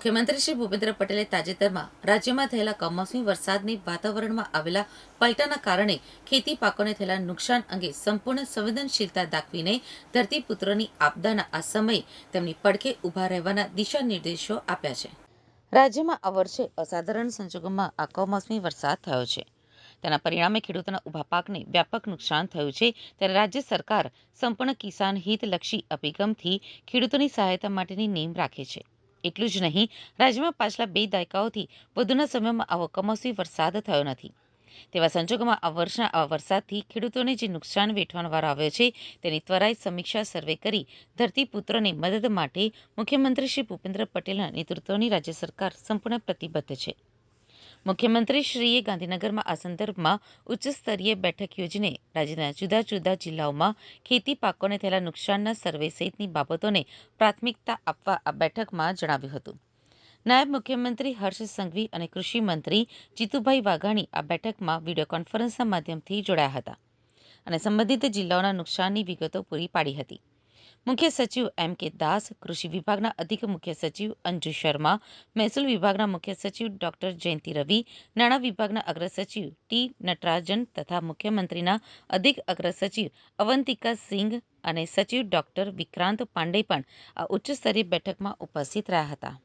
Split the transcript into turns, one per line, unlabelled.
મુખ્યમંત્રી શ્રી ભૂપેન્દ્ર પટેલે તાજેતરમાં રાજ્યમાં થયેલા કમોસમી વરસાદની વાતાવરણમાં આવેલા પલટાના કારણે ખેતી પાકોને થયેલા નુકસાન અંગે સંપૂર્ણ સંવેદનશીલતા દાખવીને ધરતીપુત્રોની આપદાના આ સમયે તેમની પડખે ઊભા રહેવાના દિશા નિર્દેશો આપ્યા છે. રાજ્યમાં આ વર્ષે અસાધારણ સંજોગોમાં આ કમોસમી વરસાદ થયો છે. તેના પરિણામે ખેડૂતોના ઊભા પાકને વ્યાપક નુકસાન થયું છે. ત્યારે રાજ્ય સરકાર સંપૂર્ણ કિસાન હિતલક્ષી અભિગમથી ખેડૂતોની સહાયતા માટેની નેમ રાખે છે. એટલું જ નહીં, રાજ્યમાં પાછલા બે દાયકાઓથી વધુના સમયમાં આવો કમોસમી વરસાદ થયો નથી. તેવા સંજોગોમાં આ વર્ષના આ વરસાદથી ખેડૂતોને જે નુકસાન વેઠવાનો વારો આવ્યો છે, તેની ત્વરાએ સમીક્ષા સર્વે કરી ધરતીપુત્રોની મદદ માટે મુખ્યમંત્રી શ્રી ભૂપેન્દ્ર પટેલના નેતૃત્વની રાજ્ય સરકાર સંપૂર્ણ પ્રતિબદ્ધ છે. મુખ્યમંત્રી શ્રીએ ગાંધીનગરમાં આ સંદર્ભમાં ઉચ્ચ સ્તરીય બેઠક યોજીને રાજ્યના જુદા જુદા જિલ્લાઓમાં ખેતી પાકોને થયેલા નુકસાનના સર્વે સહિતની બાબતોને પ્રાથમિકતા આપવા આ બેઠકમાં જણાવ્યું હતું. નાયબ મુખ્યમંત્રી હર્ષ સંઘવી અને કૃષિ મંત્રી જીતુભાઈ વાઘાણી આ બેઠકમાં વીડિયો કોન્ફરન્સના માધ્યમથી જોડાયા હતા અને સંબંધિત જિલ્લાઓના નુકસાનની વિગતો પૂરી પાડી હતી. મુખ્ય સચિવ એમ કે દાસ કૃષિ વિભાગના અધિક મુખ્ય સચિવ અંજુ શર્મા, મહેસૂલ વિભાગના મુખ્ય સચિવ ડોક્ટર જયંતિ રવિ, નાણાં વિભાગના અગ્ર સચિવ ટી નટરાજન તથા મુખ્યમંત્રીના અધિક અગ્ર સચિવ અવંતિકા સિંઘ અને સચિવ ડોક્ટર વિક્રાંત પાંડે પણ આ ઉચ્ચસ્તરીય બેઠકમાં ઉપસ્થિત રહ્યા હતા.